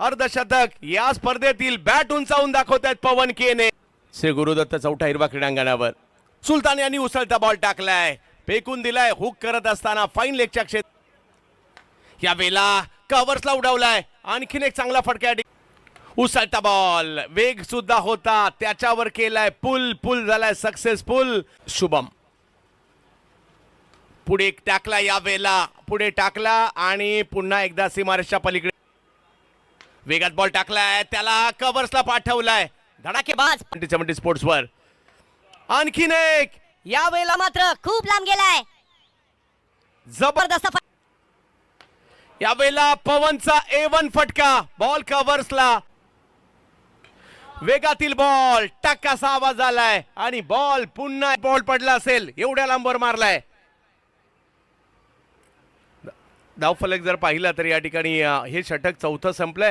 अर्धशतक या स्पर्धेतील बॅट उंचावून दाखवत आहेत पवन केने. श्री गुरुदत्त चौथा हिरवा क्रीडांगणावर. सुलतान यांनी उसळता बॉल टाकलाय. फेकून दिलाय हुक करत असताना फाईन लेगच्या क्षेत्र या वेला कव्हर्सला उडवलाय. आणखीन एक चांगला फटका उसळता बॉल वेग सुद्धा होता. त्याच्यावर केलाय पुल पुल झालाय सक्सेसफुल शुभम. पुढे टाकला या वेला पुढे टाकला आणि पुन्हा एकदा सीमारेषच्या पलीकडे. वेगात बॉल टाकलाय त्याला कव्हर्सला पाठवलाय. धडाकेबाज. चमटी स्पोर्ट्स वर. आणखीन एक. या वेळेला मात्र खूप लांब गेलाय. जबर जबरदस्त फट- या वेळेला पवनचा ए वन फटका बॉल कव्हर्सला वेगातील बॉल टक्कासा आवाज आलाय आणि बॉल पुन्हा बॉल पडला असेल एवढ्या लांबवर मारलाय. धावफलक जर पाहिला तर या ठिकाणी अं, हे षटक चौथं संपलंय.